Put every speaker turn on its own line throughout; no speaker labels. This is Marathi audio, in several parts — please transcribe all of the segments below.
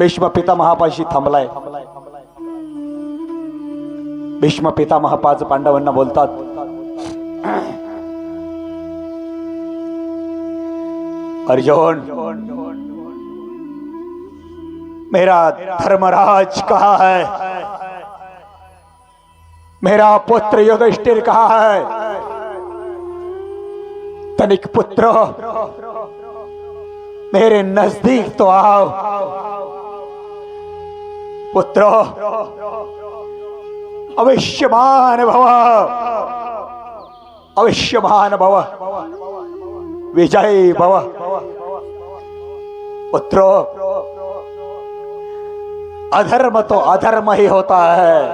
भीष्म पिता पितामहापाशी थांबलाय. भीष्म पितामह पाच पांडवांना बोलतात, अर्जुन, मेरा धर्मराज कहा है? मेरा पुत्र युधिष्ठिर कहा है? तनिक पुत्र, मेरे नज़दीक तो आओ। पुत्र। अवश्यमान भव। अवश्यमान भव। विजय भव। पुत्र, अधर्म तो अधर्म ही होता है।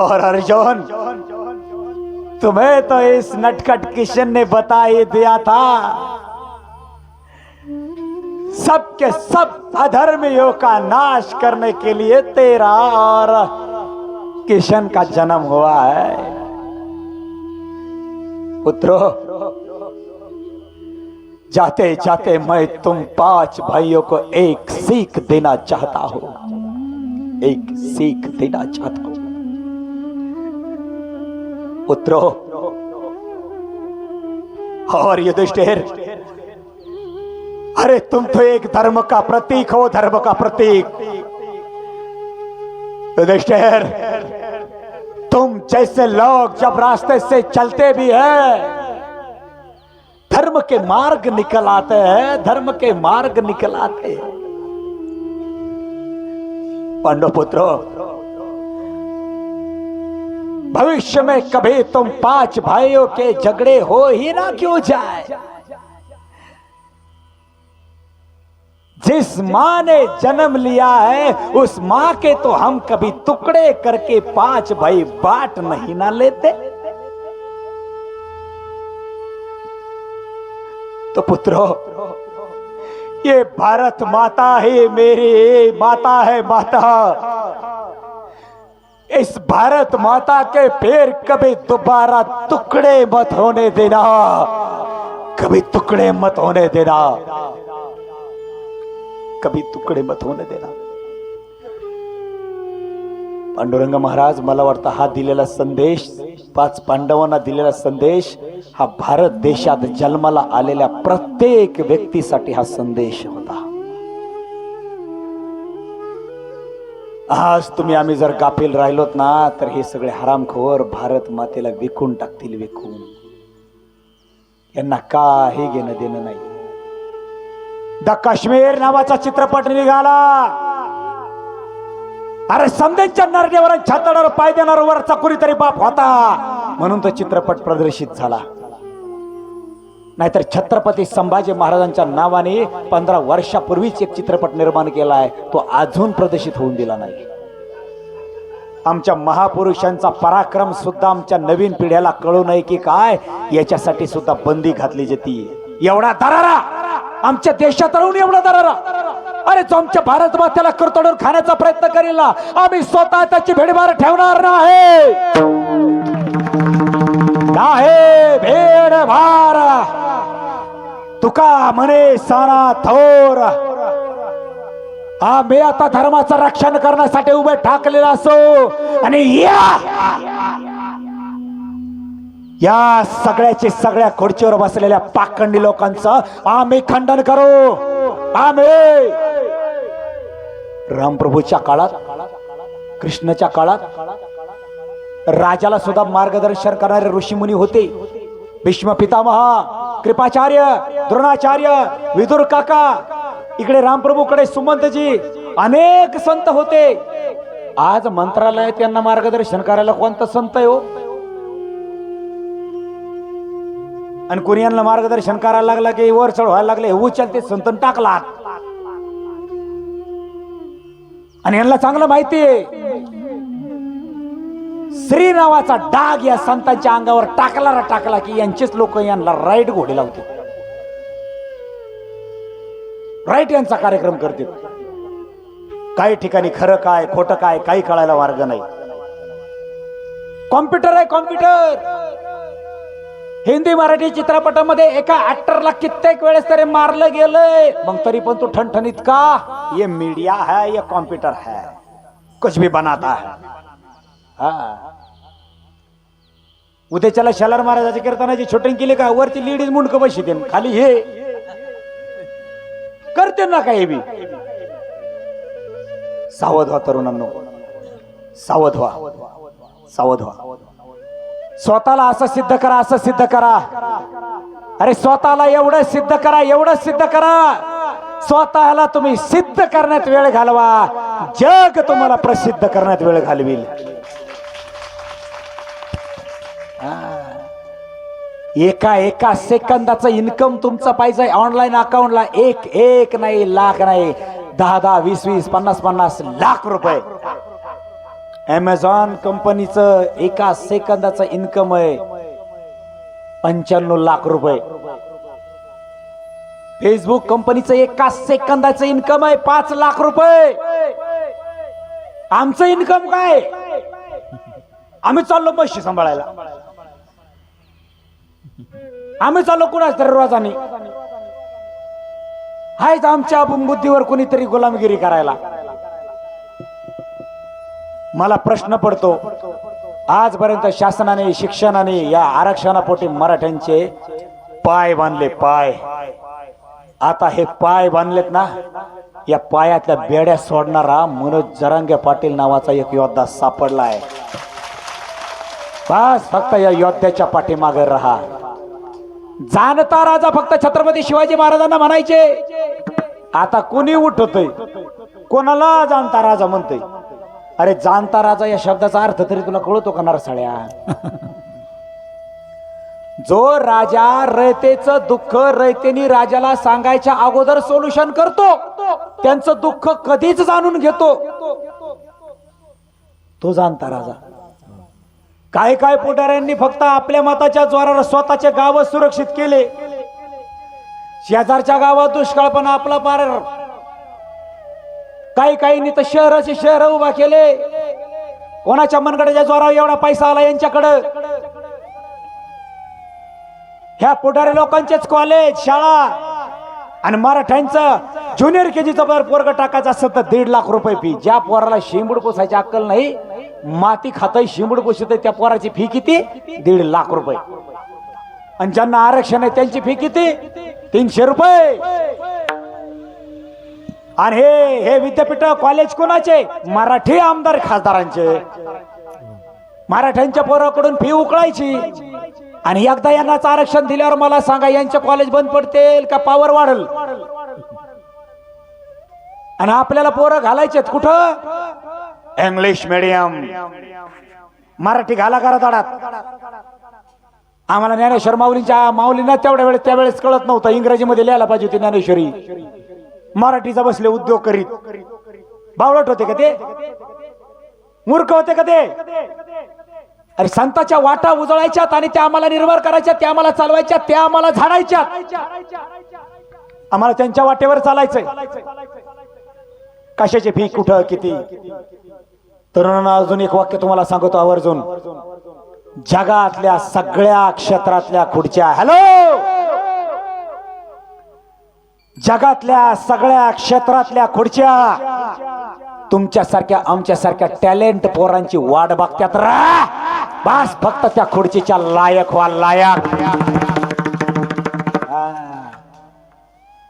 और अर्जुन, तुम्हें तो इस नटखट किशन ने बता ही दिया था। सबके सब अधर्मियों का नाश करने के लिए तेरा और किशन का जन्म हुआ है। पुत्रो, जाते जाते मैं तुम पाँच भाइयों को एक सीख देना चाहता हूँ। एक सीख देना चाहता हूँ। पुत्रो, और युधिष्ठिर अरे तुम तो एक धर्म का प्रतीक हो, धर्म का प्रतीक। युधिष्ठिर, तुम जैसे लोग जब रास्ते से चलते भी हैं, धर्म के मार्ग निकल आते हैं, धर्म के मार्ग निकल आते हैं। पांडव पुत्रो, भविष्य में कभी तुम पाँच भाइयों के झगड़े हो ही ना क्यों जाए? जिस माँ ने जन्म लिया है, उस माँ के तो हम कभी टुकड़े करके पाँच भाई बाट नहीं ना लेते। तो पुत्रो, ये भारत माता है मेरी माता है माता। इस भारत माता के पैर कभी दोबारा टुकड़े मत होने देना। कभी टुकड़े मत होने देना। कभी तुकडे मत होणे देणार पांडुरंग महाराज मला वाटतं हा दिलेला संदेश पाच पांडवांना दिलेला संदेश हा भारत देशात जन्माला आलेल्या प्रत्येक व्यक्तीसाठी हा संदेश होता. आज तुम्ही आम्ही जर गाफील राहिलोत ना तर हे सगळे हरामखोर भारत मातेला विकून टाकतील विकून. यांना काही घेणं देणं नाही. द काश्मीर नावाचा चित्रपट निघाला. अरे समजेच्या नरडेवर छातडावर पाय देणार वरचा कुणीतरी बाप होता. म्हणून तो चित्रपट प्रदर्शित झाला. नाहीतर छत्रपती संभाजी महाराजांच्या नावाने पंधरा वर्षापूर्वीच एक चित्रपट निर्माण केला आहे तो अजून प्रदर्शित होऊन दिला नाही. आमच्या महापुरुषांचा पराक्रम सुद्धा आमच्या नवीन पिढ्याला कळू नये की काय? याच्यासाठी सुद्धा बंदी घातली जाते. एवढा दरारा! आमच्या देशात राहून एवढा दरारा. अरे जो आमच्या भारत मात्याला करतोडून खाण्याचा प्रयत्न करेल ना आम्ही स्वतः त्याची भेडभार ठेवणार नाही. नाही तुका म्हणे सारा थोर. आम्ही आता धर्माचं रक्षण करण्यासाठी उभे ठाकलेला असो. आणि या! या सगळ्याचे सगळ्या खुर्चीवर बसलेल्या पाखंडी लोकांचं आम्ही खंडन करू. आम्ही. रामप्रभूच्या काळात कृष्णाच्या काळात राजाला सुद्धा मार्गदर्शन करणारे ऋषीमुनी होते. भीष्म पितामहा कृपाचार्य द्रोणाचार्य विदुर काका इकडे रामप्रभूकडे सुमंतजी अनेक संत होते. आज मंत्रालयात यांना मार्गदर्शन करायला कोणता संत आहे हो? आणि कोणी यांना मार्गदर्शन करायला लागला की वर चढ व्हायला लागले उचलते संतन टाकला आणि यांना चांगलं माहिती आहे. श्री नावाचा डाग या संतांच्या अंगावर टाकला रा टाकला की यांचेच लोक यांना राईट घोडे लावते राईट यांचा कार्यक्रम करते काही ठिकाणी खरं काय खोटं काय काही कळायला मार्ग नाही. कॉम्प्युटर आहे कॉम्प्युटर. हिंदी मराठी चित्रपटामध्ये एका ऍक्टरला कित्येक वेळेस तरी मारलं गेलंय. मग तरी पण तू ठणठणीत का? ये मीडिया है ये कॉम्प्युटर है. कुछ भी बनाता है. हा. उद्याच्याला शलार महाराजाची कीर्तनाची शूटिंग केली का? वरची लेडीज मुंडक बशी देन. खाली हे करते ना काही बी. सावध व्हा तरुणांनो. सावध व्हा. सावध व्हा. स्वतःला असं सिद्ध करा असं सिद्ध करा. अरे स्वतःला एवढं सिद्ध करा एवढं सिद्ध करा. स्वतःला तुम्ही सिद्ध करण्यात वेळ घालवा. जग तुम्हाला प्रसिद्ध करण्यात वेळ घालविल. एका एका सेकंदाचं इन्कम तुमचं पाहिजे ऑनलाईन अकाउंटला. एक एक नाही लाख नाही. दहा दहा वीस वीस पन्नास पन्नास लाख रुपये. ॲमेझॉन कंपनीचं एका सेकंदाचं इन्कम आहे. पंच्याण्णव लाख रुपये. फेसबुक कंपनीचं एका सेकंदाचं इन्कम आहे पाच लाख रुपये. आमचं इन्कम काय? आम्ही चाललो पैसे सांभाळायला. आम्ही चाललो कुणाच तरी रोजाने. हायच आमच्या बुद्धीवर कोणीतरी गुलामगिरी करायला. मला प्रश्न पडतो. आजपर्यंत शासनाने शिक्षणाने या आरक्षणापोटी मराठ्यांचे पाय बांधले पाय. आता हे पाय बांधलेत ना या पायातल्या बेड्या सोडणारा मनोज जरांगे पाटील नावाचा एक योद्धा सापडलाय. बस फक्त या योद्ध्याच्या पाठीमागे राहा. जाणता राजा फक्त छत्रपती शिवाजी महाराजांना म्हणायचे. आता कोणी उठतय? कोणाला जाणता राजा म्हणतोय? अरे जाणता राजा या शब्दाचा अर्थ तरी तुला कळतो का नरसाळ्या? जो राजा रयतेचं दुःख रयतेनी राजाला सांगायच्या अगोदर सोल्युशन करतो त्यांचं दुःख कधीच जाणून घेतो. तो जाणता राजा. काय काय पुढाऱ्यांनी फक्त आपल्या मताच्या जोरावर स्वतःचे गाव सुरक्षित केले. शेजारच्या गावात दुष्काळ पण आपला पार काही काहींनी तर शहराचे शहर उभा केले. कोणाच्या मनगडाच्या जोरावर एवढा पैसा आला यांच्याकडं? ह्या पुढारी लोकांचेच कॉलेज शाळा आणि मराठ्यांचं ज्युनियर केजीचं जर पोरग टाकायचं असत तर दीड लाख रुपये फी ज्या पोराला शिंबूड पोसायची अक्कल नाही माती खातय शिंबूड पोसत त्या पोराची फी किती? दीड लाख रुपये. आणि ज्यांना आरक्षण आहे त्यांची फी किती? तीनशे रुपये. आणि हे हे विद्यापीठ कॉलेज कोणाचे? मराठी आमदार खासदारांचे. मराठ्यांच्या पोराकडून फी उकळायची. आणि एकदा यांनाच आरक्षण दिल्यावर मला सांगा यांचे कॉलेज बंद पडतील का पावर वाढल? आणि आपल्याला पोरं घालायचेत कुठं? इंग्लिश मिडियम मराठी घाला करा तडात. आम्हाला ज्ञानेश्वर माऊलींच्या माऊलींना तेवढ्या वेळेस त्यावेळेस कळत नव्हतं. इंग्रजीमध्ये लिहायला पाहिजे होती ज्ञानेश्वरी. मराठीचा बसले उद्योग करीत. बावळट होते का ते? मूर्ख होते का ते? अरे संताच्या वाटा उजळायच्यात आणि त्या आम्हाला निर्माण करायच्या त्या आम्हाला चालवायच्या त्या आम्हाला झाडायच्या आम्हाला त्यांच्या वाटेवर चालायचंय. कशाची फी कुठं किती? तरुणांना अजून एक वाक्य तुम्हाला सांगतो आवर्जून. जगातल्या सगळ्या क्षेत्रातल्या खुर्च्या हॅलो! जगातल्या सगळ्या क्षेत्रातल्या खुर्च्या तुमच्यासारख्या आमच्यासारख्या टॅलेंट पोरांची वाट बघत्यात रा. बस फक्त त्या खुर्चीच्या लायक व्हा लायक.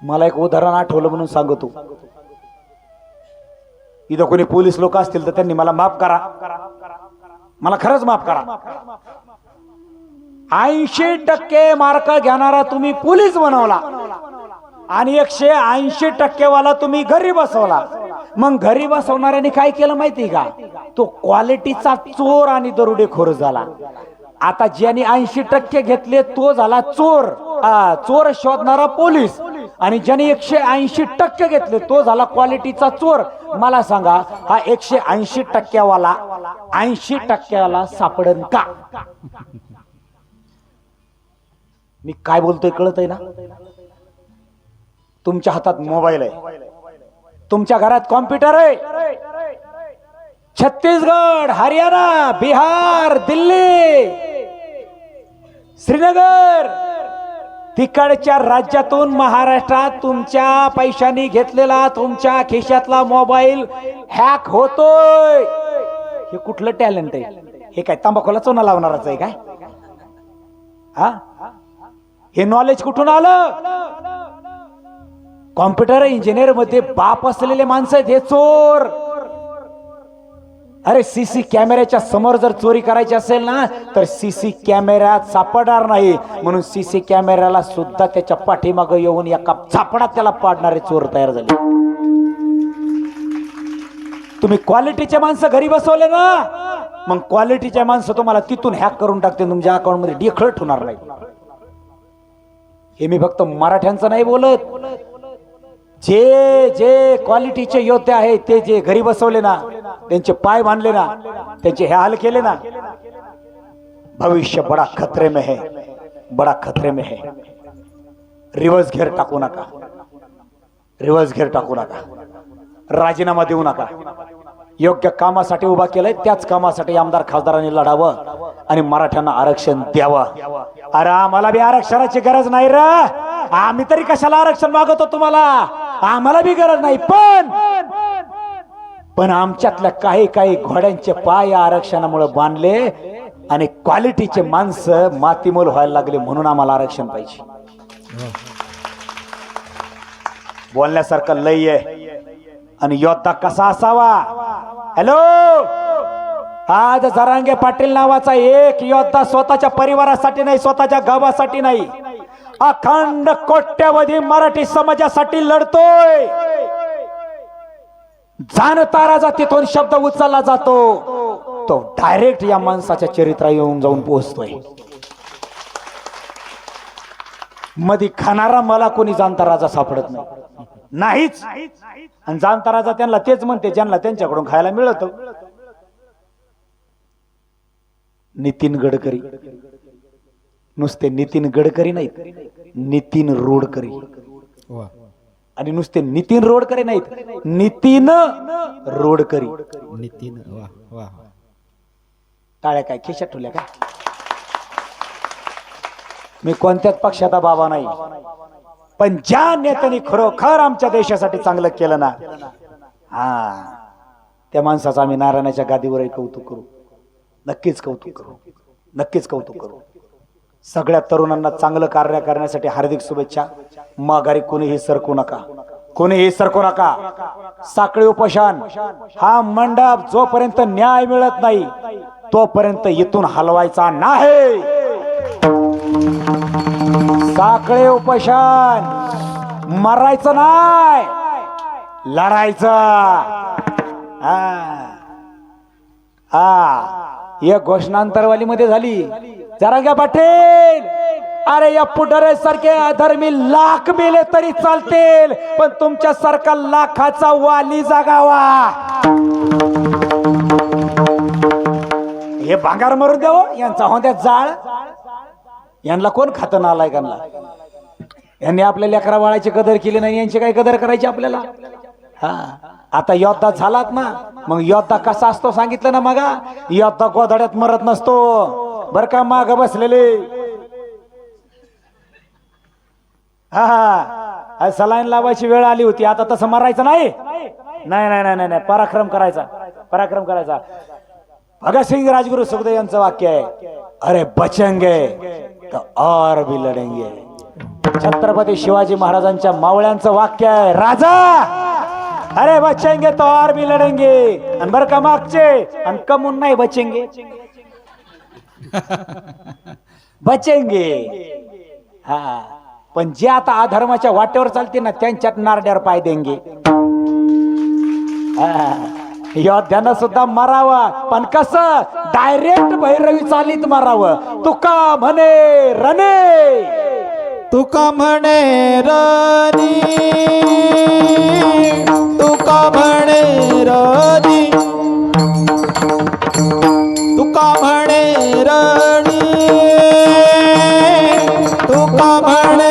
मला एक उदाहरण आठवलं म्हणून सांगतो. इथं कोणी पोलीस लोक असतील तर त्यांनी मला माफ करा. मला खरंच माफ करा. ऐंशी टक्के मार्क घेणारा तुम्ही पोलीस बनवला. आणि एकशे ऐंशी टक्केवाला तुम्ही घरी बसवला. मग घरी बसवणाऱ्याने काय केलं माहिती का? तो क्वालिटीचा चोर आणि दरोडेखोर झाला. आता ज्याने ऐंशी टक्के घेतले तो झाला चोर. आ, चोर शोधणारा पोलीस. आणि ज्याने एकशे ऐंशी टक्के घेतले तो झाला क्वालिटीचा चोर. मला सांगा हा एकशे ऐंशी टक्क्यावाला ऐंशी टक्क्याला सापडन का? मी काय बोलतोय कळत आहे ना? तुमच्या हातात मोबाईल आहे. तुमच्या घरात कॉम्प्युटर आहे. छत्तीसगड हरियाणा बिहार दिल्ली श्रीनगर तिकडच्या राज्यातून महाराष्ट्रात तुमच्या पैशाने घेतलेला तुमच्या खिशातला मोबाईल हॅक होतोय. हे कुठलं टॅलेंट आहे? हे काय तंबाखूला चोना लावणारच आहे काय? हा? हे नॉलेज कुठून आलं? कॉम्प्युटर इंजिनियरमध्ये बाप असलेले माणसं आहेत हे चोर. अरे सीसी कॅमेऱ्याच्या समोर जर चोरी करायची असेल ना तर सीसी कॅमेऱ्यात सापडणार नाही. म्हणून सीसी कॅमेऱ्याला सुद्धा त्याच्या पाठीमागं येऊन एका झापडात त्याला पाडणारे चोर तयार झाले. तुम्ही क्वालिटीचे माणसं घरी बसवले ना मग क्वालिटीच्या माणसं तुम्हाला तिथून हॅक करून टाकते तुमच्या अकाउंटमध्ये मध्ये होणार नाही. हे मी फक्त मराठ्यांचं नाही बोलत. जे जे क्वालिटीचे योद्धे आहेत ते जे घरी बसवले ना त्यांचे पाय बांधले ना त्यांचे हे हाल केले ना भविष्य बडा खतरे में है बडा खतरे में है. रिवर्स घेर टाकू नका. रिवर्स घेर टाकू नका. राजीनामा देऊ नका. योग्य कामासाठी उभा केलंय त्याच कामासाठी आमदार खासदारांनी लढावं आणि मराठ्यांना आरक्षण द्यावं. अरे आम्हाला बी आरक्षणाची गरज नाही र. आम्ही तरी कशाला आरक्षण मागवतो तुम्हाला? आम्हाला बी गरज नाही पण पण आमच्यातल्या काही काही घोड्यांचे पाय आरक्षणामुळे बांधले आणि क्वालिटीचे माणसं मातीमोल व्हायला लागले म्हणून आम्हाला आरक्षण पाहिजे. बोलण्यासारखं लय आहे. आणि योद्धा कसा असावा? हॅलो आज जरांगे पाटील नावाचा एक योद्धा स्वतःच्या परिवारासाठी नाही स्वतःच्या गावासाठी नाही. अखंड कोट्यवधी मराठी समाजासाठी लढतोय. जाणतारा जातीतून तिथून शब्द उचलला जातो. तो डायरेक्ट या माणसाच्या चरित्रा येऊन जाऊन पोहोचतोय. मधी खाणारा मला कोणी जाणता राजा सापडत नाही. नाहीच. आणि जाणता राजा त्यांना तेच म्हणते ज्यांना त्यांच्याकडून खायला मिळत. नितीन गडकरी. नुसते नितीन गडकरी नाहीत नितीन रोडकरी. आणि नुसते नितीन रोडकरी नाहीत नितीन रोडकरी.
नितीन
टाळ्या काय खिशात ठेवल्या का मी कोणत्याच पक्षाचा बाबा नाही. पण ज्या नेत्यांनी खरोखर आमच्या देशासाठी चांगलं केलं ना हा त्या माणसाचं आम्ही नारायणाच्या गादीवरही कौतुक करू. नक्कीच कौतुक करू. नक्कीच कौतुक करू. सगळ्या तरुणांना चांगलं कार्य करण्यासाठी हार्दिक शुभेच्छा. माघारी कोणीही सरकू नका. कोणीही सरकू नका. साखळी उपोषण. हा मंडप जोपर्यंत न्याय मिळत नाही तोपर्यंत इथून हलवायचा नाही. साखळे उपोषण. मरायचं नाही. लढायचं. हा. एक घोषणांतरवाली मध्ये झाली. जरांगा पाटील! अरे या पुढारे सारखे अधर्मी लाख मेले तरी चालतील पण तुमच्या सारखा लाखाचा वाली जागावा! हे भांगार मरून द्यावं हो, यांचा होत्या जाळ. यांना कोण खातं नालाय त्यांना यांनी आपल्या लेकरा बाळाची कदर केली नाही यांची काय कदर करायची आपल्याला? हा. आता योद्धा झालात ना मग योद्धा कसा असतो सांगितलं ना मगा? योद्धा गोधड्यात मरत नसतो. बर का माग बसलेले. हा हा. सलाईन लावायची वेळ आली होती. आता तसं मारायचं नाही? नाही नाही नाही नाही पराक्रम करायचा. पराक्रम करायचा. भगतसिंग राजगुरु सुखदेव यांचं वाक्य आहे. अरे बचंगे तर और भी लढेंगे छत्रपती शिवाजी महाराजांच्या मावळ्यांचं वाक्य आहे. राजा! अरे बचेंगे तो और भी लढेंगे आणि बरं का मागचे. आणि कमून नाही बचेंगे. बचेंगे. हा. पण जे आता अधर्माच्या वाटेवर चालते ना त्यांच्यात नारड्यावर पाय देंगे. योद्ध्यानं सुद्धा मारावं. पण कस? डायरेक्ट भैरवी चालीत मारावं. तुका म्हणे रणे
तुका म्हणे रनी. तुका म्हणे रनी. म्हणे तुका म्हणे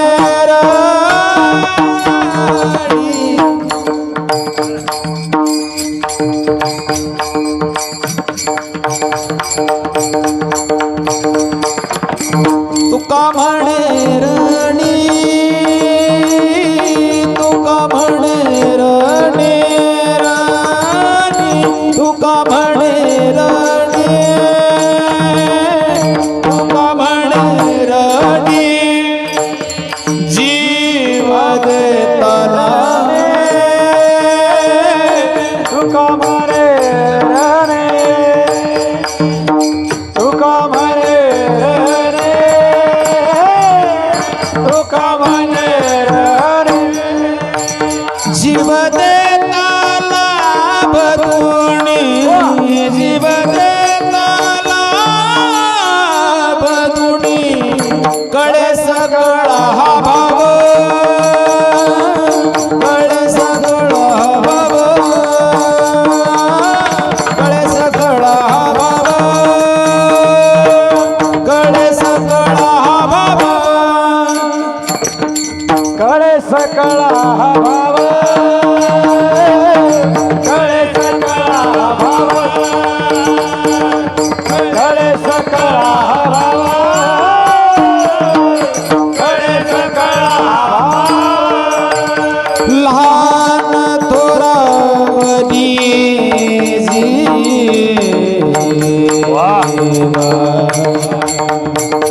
Thank you.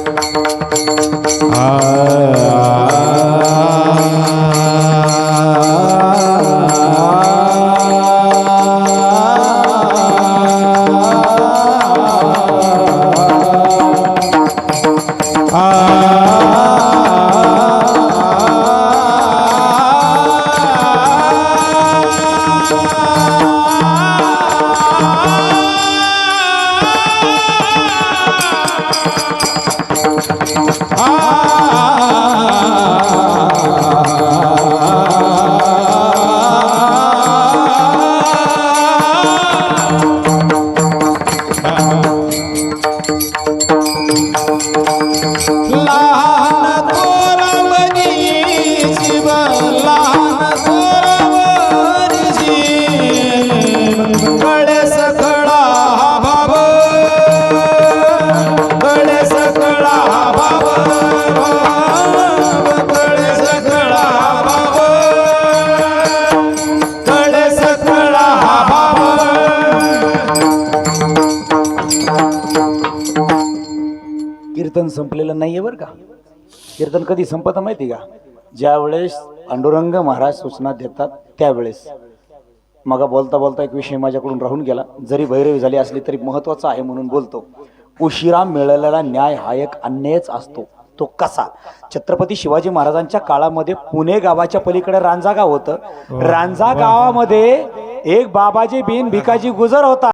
कीर्तन संपलेलं नाहीये बरं का? कीर्तन कधी संपत माहिती का? ज्यावेळेस पांडुरंग महाराज सूचना देतात त्यावेळेस. मग बोलता बोलता एक विषय माझ्याकडून राहून गेला. जरी भैरवी झाली असली तरी महत्त्वाचा आहे म्हणून बोलतो. उशिरा मिळालेला न्याय हा एक अन्यायच असतो. तो कसा? छत्रपती शिवाजी महाराजांच्या काळामध्ये पुणे गावाच्या पलीकडे रांजा गाव होतं. रांजा गावामध्ये एक बाबाजी बिन भिकाजी गुजर होता.